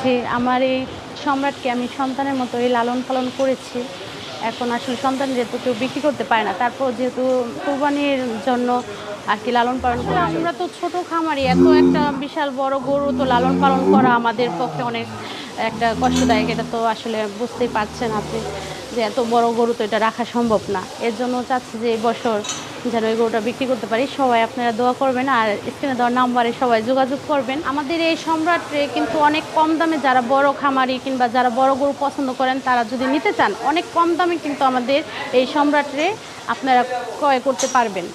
চাচ্ছি আমার এই সম্রাটকে আমি সন্তানের মতো এই লালন পালন করেছি। এখন আসলে সন্তান যেহেতু কেউ বিক্রি করতে পারে না, তারপর যেহেতু কোরবানির জন্য আর কি লালন পালন করা, আমরা তো ছোট খামারি, এত একটা বিশাল বড় গরু তো লালন পালন করা আমাদের পক্ষে অনেক একটা কষ্টদায়ক, এটা তো আসলে বুঝতেই পারছেন আপনি যে এত বড় গরু তো এটা রাখা সম্ভব না। এর জন্য চাচ্ছি যে এই বছর যেন এই গরুটা বিক্রি করতে পারি। সবাই আপনারা দোয়া করবেন আর স্ক্রিনে দেওয়ার নাম্বারে সবাই যোগাযোগ করবেন। আমাদের এই সম্রাটে কিন্তু অনেক কম দামে যারা বড় খামারি কিংবা যারা বড় গরু পছন্দ করেন, তারা যদি নিতে চান, অনেক কম দামে কিন্তু আমাদের এই সম্রাটে আপনারা ক্রয় করতে পারবেন।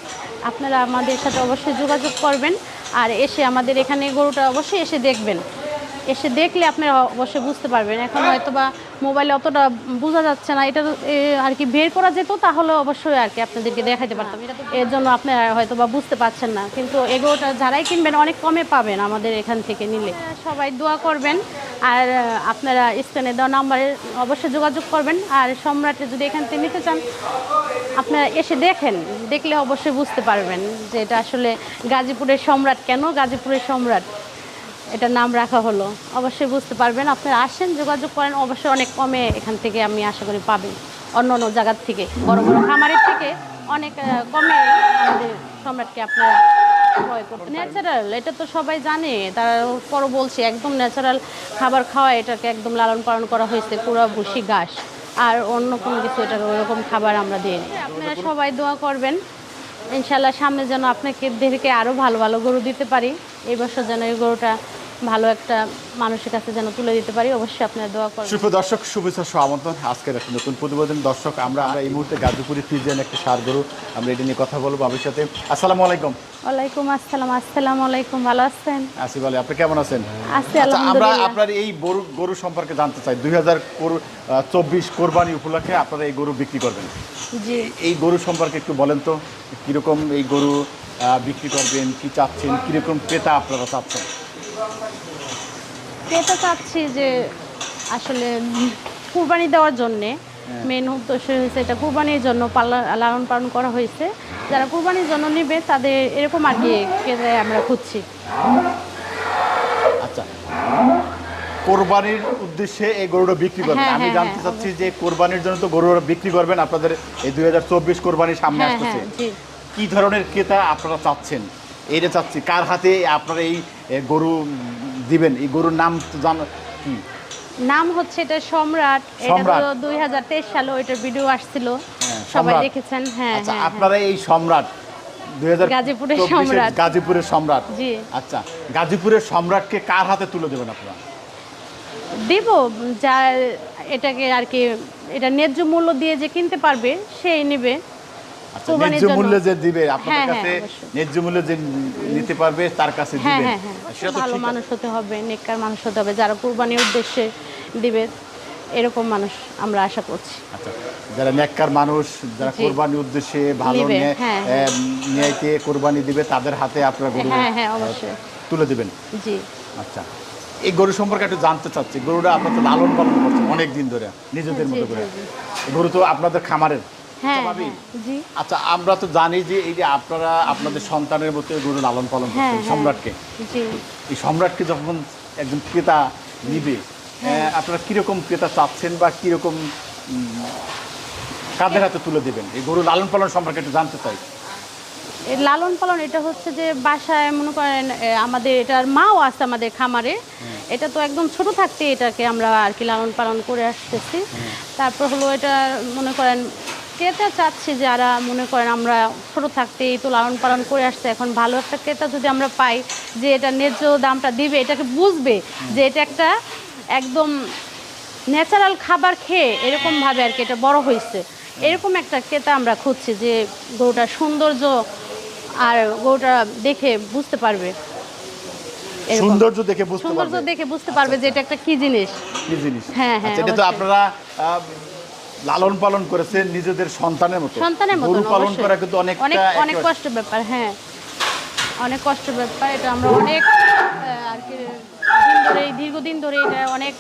আপনারা আমাদের সাথে অবশ্যই যোগাযোগ করবেন আর এসে আমাদের এখানে গরুটা অবশ্যই এসে দেখবেন। এসে দেখলে আপনারা অবশ্যই বুঝতে পারবেন। এখন হয়তো বা মোবাইলে অতটা বোঝা যাচ্ছে না। এটা আর কি বের করা যেত তাহলে অবশ্যই আর কি আপনাদেরকে দেখাতে পারতাম। এর জন্য আপনারা হয়তো বা বুঝতে পারছেন না। কিন্তু এগুলোটা যারাই কিনবেন অনেক কমে পাবেন আমাদের এখান থেকে নিলে। সবাই দোয়া করবেন। আর আপনারা স্ক্রিনে দেওয়া নাম্বারে অবশ্যই যোগাযোগ করবেন। আর সম্রাটে যদি এখান থেকে নিতে চান, আপনারা এসে দেখেন। দেখলে অবশ্যই বুঝতে পারবেন যে এটা আসলে গাজীপুরের সম্রাট। কেন গাজীপুরের সম্রাট? এটার নাম রাখা হলো। অবশ্যই বুঝতে পারবেন, আপনারা আসেন, যোগাযোগ করেন, অবশ্যই অনেক কমে এখান থেকে আমি আশা করি পাবেন। অন্য অন্য জায়গার থেকে, বড় বড় খামারের থেকে অনেক কমে আমাদের সম্রাটকে আপনারা ন্যাচারাল এটা তো সবাই জানে তারপরও বলছি, একদম ন্যাচারাল খাবার খাওয়া, এটাকে একদম লালন পালন করা হয়েছে, পুরো ভুসি ঘাস। আর অন্য কোনো কিছু এটা ওরকম খাবার আমরা দিই। আপনারা সবাই দোয়া করবেন ইনশাল্লাহ সামনে যেন আপনাকে দেখে আরও ভালো ভালো গরু দিতে পারি। এই বছর যেন এই গরুটা ভালো একটা মানুষের কাছে যেন তুলে দিতে পারি অবশ্যই আপনারা দোয়া করবেন। সুপ্র দর্শক শুভেচ্ছা সহ আমন্ত্রণ। আজকের একটা নতুন প্রতিবেদন। দর্শক আমরা আমরা এই মুহূর্তে গাজীপুরি ফিজিয়ান একটা সার গরু আমরা এটা নিয়ে কথা বলব আমার সাথে। আসসালামু আলাইকুম। ওয়ালাইকুম আসসালাম। আসসালামু আলাইকুম। ভালো আছেন? আসি বলে আপনি কেমন আছেন? আছি আচ্ছা আমরা আপনার এই গরু গরু সম্পর্কে জানতে চাই। দুই হাজার চব্বিশ কোরবানি উপলক্ষে আপনারা এই গরু বিক্রি করবেন। জি। এই গরু সম্পর্কে একটু বলেন তো কীরকম এই গরু বিক্রি করবেন কি চাচ্ছেন কীরকম ক্রেতা আপনারা চাচ্ছেন? এটা চাচ্ছি যে আসলে কুরবানি দেওয়ার জন্যে? মেন উদ্দেশ্য হয়েছে এটা কুরবানির জন্য পালা- লালন পালন করা হয়েছে যারা কুরবানির জন্য নেবে তাদের এরকম আর কি আমরা খুঁজছি। আচ্ছা। কোরবানির উদ্দেশ্যে এই গরুটা বিক্রি করবেন। হ্যাঁ, আমি হ্যাঁ, জানতে হ্যাঁ, চাচ্ছি যে কোরবানির জন্য তো গরুটা বিক্রি করবেন। আপনাদের এই দুই হাজার চব্বিশ কোরবানির সামনে হ্যাঁ আসতেছে। হ্যাঁ কি ধরনের ক্রেতা আপনারা চাচ্ছেন? এইটা চাচ্ছি। কার হাতে আপনারা এই গরু দিবেন? এই গরুর নাম তো জান কি? নাম হচ্ছে এটা সম্রাট। এটা। তো দুই হাজার তেইশ সালে ওইটার ভিডিও আসছিল। হ্যাঁ, সবাই দেখেছেন। হ্যাঁ আচ্ছা হ্যাঁ। আপনারা এই সম্রাট গাজীপুরের সম্রাট। গাজীপুরের সম্রাট। জি। আচ্ছা গাজীপুরের সম্রাটকে কার হাতে তুলে দেবেন আপনারা? দিব যা এটাকে আর কি এটা ন্যায্য মূল্য দিয়ে যে কিনতে পারবে সেই নেবে। ন্যায্য জন্য। যে দিবে আপনাদের হ্যাঁ, হ্যাঁ, কাছে ন্যায্য মূল্যে যে নিতে পারবে তার কাছে হ্যাঁ দিবেন। সেটা তো ভালো মানুষ হতে হবে নেককার মানুষ হতে হবে যারা কুরবানির উদ্দেশ্যে দিবে এরকম মানুষ আমরা আশা করছি। আচ্ছা যারা নেককার মানুষ যারা কোরবানির উদ্দেশ্যে ভালো ন্যায়কে কোরবানি দিবে তাদের হাতে আপনারা গরু তুলে দিবেন। জি। আচ্ছা এই গরু সম্পর্কে একটু জানতে চাচ্ছি। গরুটা আপনার লালন পালন করছে অনেক দিন ধরে নিজেদের মতো করে। গরু তো আপনাদের খামারের? ভাবি? হ্যাঁ, আচ্ছা আমরা তো জানি যে এই যে আপনারা আপনাদের সন্তানের মতো গরু লালন পালন হ্যাঁ করছেন হ্যাঁ। সম্রাটকে। এই সম্রাটকে যখন একজন ক্রেতা নিবে হ্যাঁ। আপনারা কীরকম ক্রেতা চাচ্ছেন বা কীরকম কাদের হাতে তুলে দেবেন? এই গরু লালন পালন সম্পর্কে একটু জানতে চাই। এই লালন পালন এটা হচ্ছে যে বাসায় মনে করেন আমাদের এটার মাও আছে আমাদের খামারে। এটা তো একদম ছোট থাকতে এটাকে আমরা আর কি লালন পালন করে আসতেছি। তারপর হলো এটা মনে করেন ক্রেতা চাচ্ছি যারা মনে করেন আমরা ছোট থাকতেই তো লালন পালন করে আসছে এখন ভালো একটা ক্রেতা যদি আমরা পাই যে এটা ন্যায্য দামটা দিবে এটাকে বুঝবে যে এটা একটা একদম ন্যাচারাল খাবার খেয়ে এরকমভাবে আর কি এটা বড় হয়েছে। এরকম একটা ক্রেতা আমরা খুঁজছি যে গরুটার সৌন্দর্য আর গরুটা দেখে বুঝতে পারবে। সৌন্দর্য দেখে বুঝতে সৌন্দর্য পারবে। দেখে বুঝতে পারবে যে এটা একটা কি জিনিস। কি জিনিস? হ্যাঁ, হ্যাঁ, আচ্ছা, এটা তো আপনারা লালন পালন করেছেন নিজেদের সন্তানের মতো। সন্তানের মতো গরু পালন করা কিন্তু অনেক অনেক অনেক কষ্টের ব্যাপার হ্যাঁ। অনেক কষ্টের ব্যাপার এটা আমরা অনেক আর কি ধরে দীর্ঘদিন ধরে এটা অনেক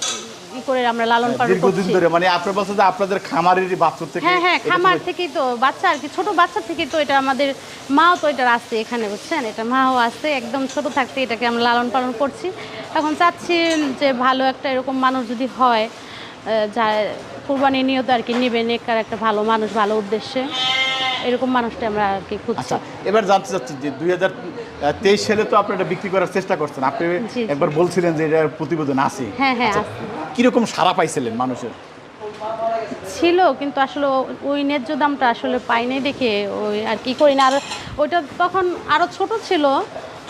করে আমরা লালন পালন দীর্ঘদিন করছি। ধরে মানে আপনার যে আপনাদের খামারের থেকে হ্যাঁ হ্যাঁ খামার থেকেই তো বাচ্চা আর কি ছোট বাচ্চা তো এটা আমাদের মাও তো এটা আসছে এখানে বুঝছেন? এটা মাও আসছে একদম ছোট থাকতে এটাকে আমরা লালন পালন করছি। এখন চাচ্ছি যে ভালো একটা এরকম মানুষ যদি হয় যা কোরবানি নিয়ত আর কি নেবে নেকার একটা ভালো মানুষ ভালো উদ্দেশ্যে। এরকম মানুষটা আমরা আর কি খুঁজছি। আচ্ছা এবার জানতে চাচ্ছি যে দুই হাজার তেইশ সালে তো আপনি এটা বিক্রি করার চেষ্টা করছেন। আপনি। একবার বলছিলেন যে এটার প্রতিবেদন আছে। হ্যাঁ হ্যাঁ আচ্ছা। কীরকম সারা পাইছিলেন মানুষের? ছিল কিন্তু আসলে ওই ন্যায্য দামটা আসলে পাইনি দেখে ওই আর কি করি না। আর ওইটা তখন আরও ছোট ছিল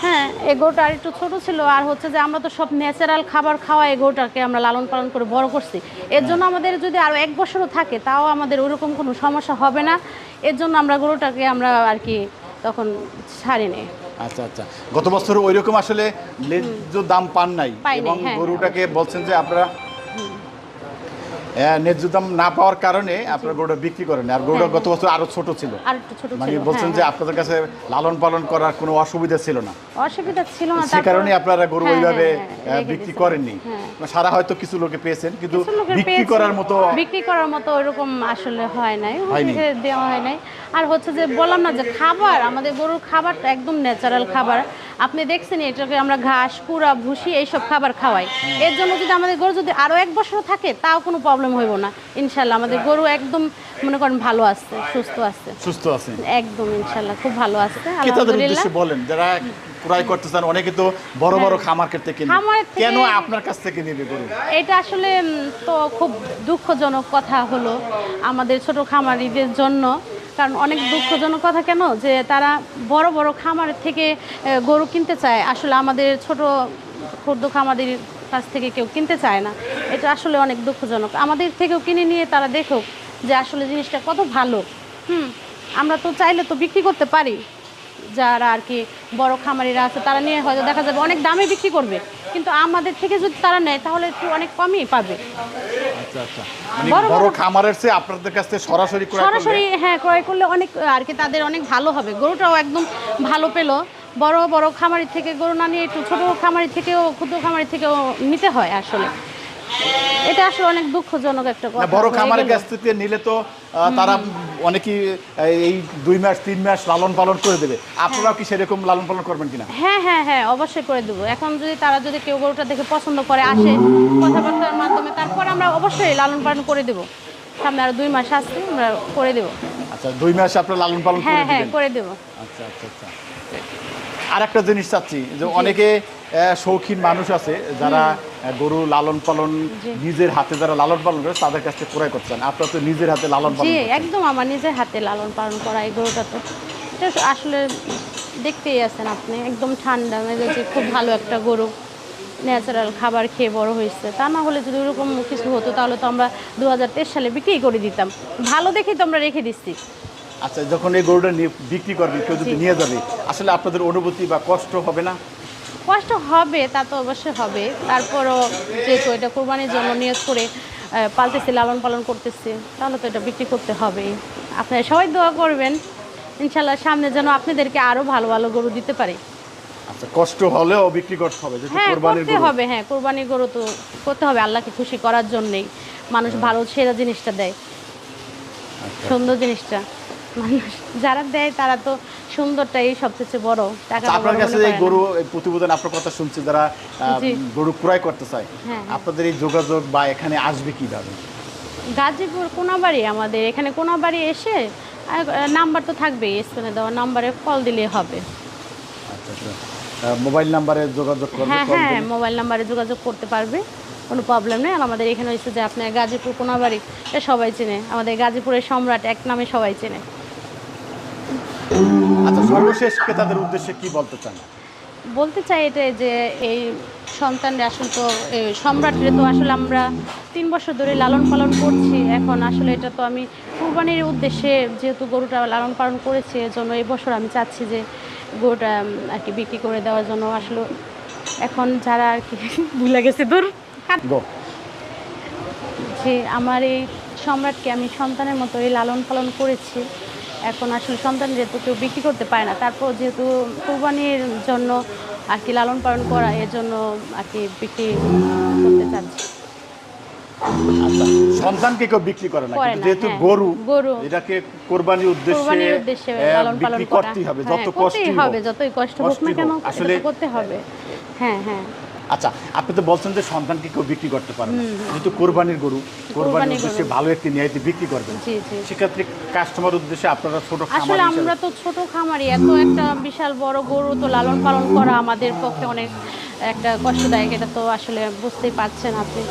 হ্যাঁ এগোটা আর একটু ছোটো ছিল আর হচ্ছে যে আমরা তো সব ন্যাচারাল খাবার খাওয়া এগোটাকে আমরা লালন পালন করে বড় করছি। এর জন্য আমাদের যদি আরও এক বছরও থাকে তাও আমাদের ওরকম কোনো সমস্যা হবে না। এর জন্য আমরা গরুটাকে আমরা আর কি তখন ছাড়ি ছাড়িনি আচ্ছা আচ্ছা। গত বছর ওই রকম আসলে দাম পান নাই এবং হ্যাঁ। গরুটাকে বলছেন যে আপনারা ন্যায্য দাম না পাওয়ার কারণে আপনারা গরুটা বিক্রি করেন। আর গরুটা গত বছর আরও ছোট ছিল। মানে বলছেন হ্যাঁ, যে হ্যাঁ। আপনাদের কাছে লালন পালন করার কোনো অসুবিধা ছিল না। অসুবিধা ছিল না সে কারণে আপনারা গরু হ্যাঁ, ওইভাবে হ্যাঁ, হ্যাঁ, বিক্রি করেননি। হ্যাঁ। সারা হয়তো কিছু লোকে পেয়েছেন কিন্তু বিক্রি করার মতো বিক্রি করার মতো ওইরকম আসলে হয় নাই দেওয়া হয় নাই। আর হচ্ছে যে বললাম না যে খাবার আমাদের গরুর খাবারটা একদম ন্যাচারাল খাবার। আপনি দেখছেন এটাকে আমরা ঘাস কুড়া ভুসি এইসব খাবার খাওয়াই। এর জন্য যদি আমাদের গরু যদি আরও এক বছর থাকে তাও কোনো প্রবলেম হইব না। ইনশাল্লাহ আমাদের গরু একদম মনে করেন ভালো আছে সুস্থ আছে। সুস্থ আছে। একদম ইনশাল্লাহ খুব ভালো আছে আলহামদুলিল্লাহ। বলেন যারা ক্রয় করতে চান অনেকে তো বড় বড় খামার থেকে নেয়। কেন আপনার কাছ থেকে নেবে গরু? এটা আসলে তো খুব দুঃখজনক কথা হলো আমাদের ছোট খামারিদের জন্য। কারণ অনেক দুঃখজনক কথা কেন? যে তারা বড় বড় খামার থেকে গরু কিনতে চায়। আসলে আমাদের ছোট ক্ষুদ্র খামাদের কাছ থেকে কেউ কিনতে চায় না। এটা আসলে অনেক দুঃখজনক। আমাদের থেকেও কিনে নিয়ে তারা দেখুক যে আসলে জিনিসটা কত ভালো। হুম, আমরা তো চাইলে তো বিক্রি করতে পারি। যারা আর কি বড় খামারিরা আছে তারা নিয়ে হয়তো দেখা যাবে অনেক দামে বিক্রি করবে। কিন্তু আমাদের থেকে যদি তারা নেয় তাহলে একটু অনেক কমই পাবে। আচ্ছা আচ্ছা। মানে বড় বড় বড়- খামারের চেয়ে আপনাদের কাছ থেকে সরাসরি সরাসরি হ্যাঁ ক্রয় করলে অনেক আর কি তাদের অনেক ভালো হবে। গরুটাও একদম ভালো পেল। বড় বড় খামারি থেকে গরু না নিয়ে একটু ছোট খামারি থেকেও ক্ষুদ্র খামারি থেকেও নিতে হয় আসলে। এটা আসলে অনেক দুঃখজনক একটা কথা। বড় খামারের কাছ থেকে নিলে তো তারা অনেকেই এই দুই মাস তিন মাস লালন পালন করে দেবে। আপনারাও কি সেরকম লালন পালন করবেন কিনা? হ্যাঁ হ্যাঁ হ্যাঁ অবশ্যই করে দেবো। এখন যদি তারা যদি কেউ গরুটা দেখে পছন্দ করে আসে কথাবার্তার মাধ্যমে তারপর আমরা অবশ্যই লালন পালন করে দেবো। সামনে আরও দুই মাস আসছে আমরা করে দেবো। আচ্ছা দুই মাস আপনার লালন পালন করে হ্যাঁ হ্যাঁ করে দেবো। আচ্ছা আচ্ছা আচ্ছা। আর একটা জিনিস চাচ্ছি যে অনেকে শৌখিন মানুষ আছে যারা গরু লালন পালন নিজের হাতে যারা লালন পালন করে তাদের কাছ থেকে ক্রয় করছেন। আপনার তো নিজের হাতে লালন পালন একদম আমার নিজের হাতে লালন পালন করা এই গরুটা তো। এটা আসলে দেখতেই আছেন আপনি একদম ঠান্ডা মেজাজে খুব ভালো একটা গরু। ন্যাচারাল খাবার খেয়ে বড় হয়েছে। তা না হলে যদি ওরকম কিছু হতো তাহলে তো আমরা দু হাজার তেইশ সালে বিক্রি করে দিতাম। ভালো দেখেই তো আমরা রেখে দিচ্ছি। আচ্ছা যখন এই গরুটা নিয়ে- বিক্রি করবে কেউ যদি নিয়ে যাবে আসলে আপনাদের অনুভূতি বা কষ্ট হবে না? কষ্ট হবে তা তো অবশ্যই হবে। তারপরও যেহেতু এটা কোরবানির জন্য নিয়োগ করে পালতেছি লালন পালন করতেছি তাহলে তো এটা বিক্রি করতে হবেই। আপনারা সবাই দোয়া করবেন ইনশাল্লাহ সামনে যেন আপনাদেরকে আরও ভালো ভালো গরু দিতে পারি। আচ্ছা কষ্ট হলেও বিক্রি করতে হবে হ্যাঁ করতে হবে হ্যাঁ কোরবানির গরু তো করতে হবে আল্লাহকে খুশি করার জন্যেই। মানুষ ভালো সেরা জিনিসটা দেয়। আচ্ছা। সুন্দর জিনিসটা। মানুষ যারা দেয় তারা তো সুন্দরটাই সবচেয়ে বড়। টাকা আপনার কাছে এই গরু প্রতিবেদন আপনার কথা শুনছি যারা গরু ক্রয় করতে চায় হ্যাঁ। আপনাদের এই যোগাযোগ বা এখানে আসবে কীভাবে? গাজীপুর কোনাবাড়ি আমাদের এখানে কোনাবাড়ি এসে নাম্বার তো থাকবেই স্ক্রিনে দেওয়া নাম্বারে কল দিলে হবে। আচ্ছা আচ্ছা। মোবাইল নাম্বারে যোগাযোগ করবে হ্যাঁ হ্যাঁ মোবাইল নাম্বারে যোগাযোগ করতে পারবে কোনো প্রবলেম নেই। আর আমাদের এখানে হচ্ছে যে আপনার গাজীপুর কোনাবাড়ি সবাই চেনে। আমাদের গাজীপুরের সম্রাট এক নামে সবাই চেনে। আচ্ছা সর্বশেষ ক্রেতাদের উদ্দেশ্যে কি বলতে চান? বলতে চাই এটাই যে এই সন্তানরা আসলে তো সম্রাটরে তো আসলে আমরা তিন বছর ধরে লালন পালন করছি। এখন আসলে এটা তো আমি কুরবানির উদ্দেশ্যে যেহেতু গরুটা লালন পালন করেছি এর জন্য এই বছর আমি চাচ্ছি যে গরুটা আর কি বিক্রি করে দেওয়ার জন্য আসলে এখন যারা আর কি ভুলে গেছে দূর যে আমার এই সম্রাটকে আমি সন্তানের মতো এই লালন পালন করেছি। এখন আসলে সন্তান যেহেতু কেউ বিক্রি করতে পারে না তারপর যেহেতু কোরবানির জন্য আর কি লালন পালন করা এর জন্য আর কি বিক্রি করতে চাচ্ছি আচ্ছা সন্তানকে কেউ বিক্রি করে না কিন্তু যেহেতু হ্যাঁ। গরু গরু। এটাকে কোরবানির উদ্দেশ্যে বিক্রি হবে হ্যাঁ, যত কষ্টই হবে যতই কষ্ট হোক না কেন আসলে করতে হবে হ্যাঁ হ্যাঁ আচ্ছা আপনি তো বলছেন যে সন্তানকে কেউ বিক্রি করতে পারে না। যেহেতু কোরবানির গরু কোরবানির উদ্দেশ্যে। ভালো একটি নিয়াইতে বিক্রি করবেন। সেক্ষেত্রে কাস্টমার উদ্দেশ্যে আপনারা ছোট আসলে আমরা তো ছোট খামারি এত একটা বিশাল বড় গরু তো লালন পালন করা আমাদের পক্ষে অনেক একটা কষ্টদায়ক এটা তো আসলে বুঝতেই পারছেন আপনি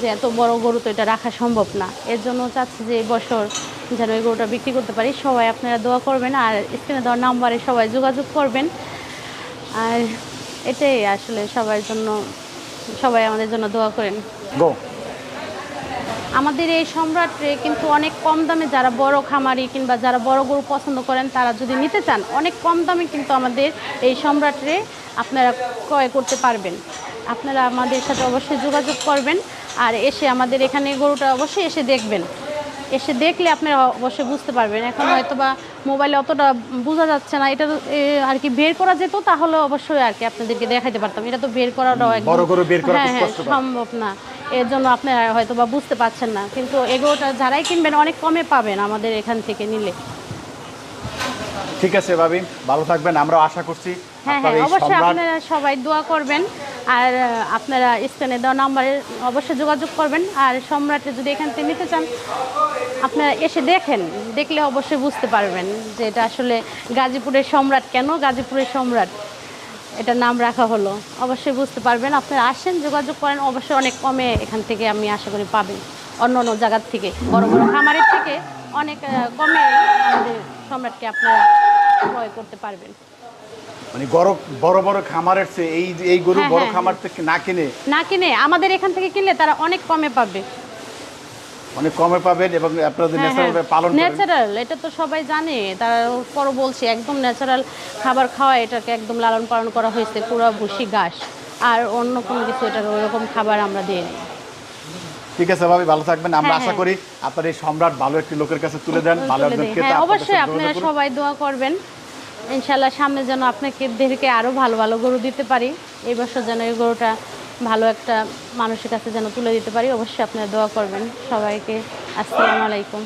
যে এত বড় গরু তো এটা রাখা সম্ভব না। এর জন্য চাচ্ছি যে এই বছর যেন এই গরুটা বিক্রি করতে পারি। সবাই আপনারা দোয়া করবেন আর স্ক্রিনে দেওয়ার নাম্বারে সবাই যোগাযোগ করবেন। আর এটাই আসলে সবার জন্য সবাই আমাদের জন্য দোয়া করেন। গো আমাদের এই সম্রাটে কিন্তু অনেক কম দামে যারা বড় খামারি কিংবা যারা বড় গরু পছন্দ করেন তারা যদি নিতে চান অনেক কম দামে কিন্তু আমাদের এই সম্রাটে আপনারা ক্রয় করতে পারবেন। আপনারা আমাদের সাথে অবশ্যই যোগাযোগ করবেন আর এসে আমাদের এখানে গরুটা অবশ্যই এসে দেখবেন। এসে দেখলে আপনারা অবশ্যই বুঝতে পারবেন। এখন হয়তো বা মোবাইলে অতটা বোঝা যাচ্ছে না। এটা আর কি বের করা যেত তাহলে অবশ্যই আর কি আপনাদেরকে দেখাইতে পারতাম। এটা তো বের করাটাও হ্যাঁ হ্যাঁ সম্ভব না। এর জন্য আপনারা হয়তো বা বুঝতে পারছেন না। কিন্তু এগুলোটা যারাই কিনবেন অনেক কমে পাবেন আমাদের এখান থেকে নিলে। ঠিক আছে ভাবি ভালো থাকবেন। আমরা আশা করছি হ্যাঁ হ্যাঁ অবশ্যই আপনারা সবাই দোয়া করবেন। আর আপনারা স্ক্রিনে দেওয়া নাম্বারে অবশ্যই যোগাযোগ করবেন। আর সম্রাটে যদি এখান থেকে নিতে চান, আপনারা এসে দেখেন, দেখলে অবশ্যই বুঝতে পারবেন যে এটা আসলে গাজীপুরের সম্রাট কেন, গাজীপুরের সম্রাট এটা নাম রাখা হলো। অবশ্যই বুঝতে পারবেন। আপনারা আসেন, যোগাযোগ করেন, অবশ্যই অনেক কমে এখান থেকে আমি আশা করি পাবেন। অন্য অন্য জায়গার থেকে, বড় বড় খামারের থেকে অনেক কমে আমাদের সম্রাটকে আপনারা ক্রয় করতে পারবেন। মানে বড় বড় বড় খামারের চেয়ে এই এই গরু হ্যাঁ, বড় হ্যাঁ, খামার থেকে না কিনে না কিনে আমাদের এখান থেকে কিনলে তারা অনেক কমে পাবে। অনেক কমে পাবেন এবং আপনারা হ্যাঁ, ন্যাচারাল পালন ন্যাচারাল এটা তো সবাই জানে। বলছি একদম ন্যাচারাল খাবার খাওয়া এটাকে একদম লালন পালন করা হয়েছে পুরো ভুসি ঘাস। আর অন্য কোনো কিছু এটার ওরকম খাবার আমরা দিই নি। ঠিক আছে ভাবি ভালো থাকবেন। আমরা আশা। করি আপনার এই সম্রাট ভালো একটি লোকের কাছে তুলে দেন ভালো একজন ক্রেতা অবশ্যই আপনারা সবাই দোয়া করবেন। ইনশাল্লাহ সামনে যেন আপনাকে দেহকে আরও ভালো ভালো গরু দিতে পারি। এই বছর যেন এই গরুটা ভালো একটা মানুষের কাছে যেন তুলে দিতে পারি, অবশ্যই আপনারা দোয়া করবেন। সবাইকে আসসালামু আলাইকুম।